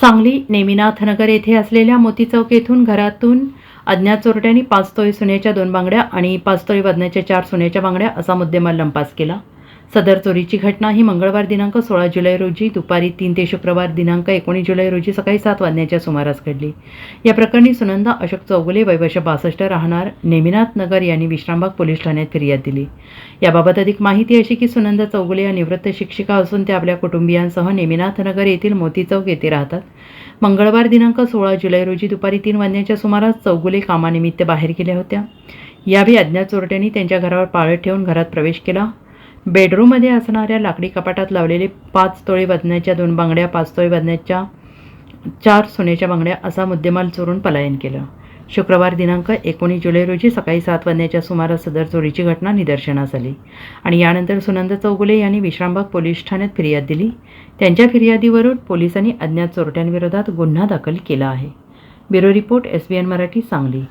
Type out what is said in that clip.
सांगली नेमिनाथनगर येथे असलेल्या मोती चौक येथून घरातून अज्ञात चोरट्यांनी पाच तोळे सोन्याच्या दोन बांगड्या आणि पाच तोळे वजनाच्या चार सोन्याच्या बांगड्या असा मुद्देमाल लंपास केला. सदर चोरीची घटना ही मंगळवार दिनांक सोळा जुलै रोजी दुपारी तीन ते शुक्रवार दिनांक एकोणीस जुलै रोजी सकाळी सात वाजण्याच्या सुमारास घडली. या प्रकरणी सुनंदा अशोक चौगुले वैवर्ष बासष्ट राहणार नेमिनाथ नगर यांनी विश्रामबाग पोलीस ठाण्यात फिर्याद दिली. याबाबत अधिक माहिती अशी की सुनंदा चौगुले या निवृत्त शिक्षिका असून त्या आपल्या कुटुंबियांसह नेमिनाथ नगर येथील मोती चौक येथे राहतात. मंगळवार दिनांक सोळा जुलै रोजी दुपारी तीन वाजण्याच्या सुमारास चौगुले कामानिमित्त बाहेर गेल्या होत्या. यावेळी अज्ञात चोरट्यांनी त्यांच्या घरावर पाळत ठेवून घरात प्रवेश केला. बेडरूममध्ये असणाऱ्या लाकडी कपाटात लावलेले पाच तोळे बदण्याच्या दोन बांगड्या पाच तोळे बदण्याच्या चार सोन्याच्या बांगड्या असा मुद्देमाल चोरून पलायन केलं. शुक्रवार दिनांक एकोणीस जुलै रोजी सकाळी सात वाजण्याच्या सुमारास सदर चोरीची घटना निदर्शनास आली आणि यानंतर सुनंद चौगुले यांनी विश्रामबाग पोलीस ठाण्यात फिर्याद दिली. त्यांच्या फिर्यादीवरून पोलिसांनी अज्ञात चोरट्यांविरोधात गुन्हा दाखल केला आहे. Bureau report S B N Marathi Sangli.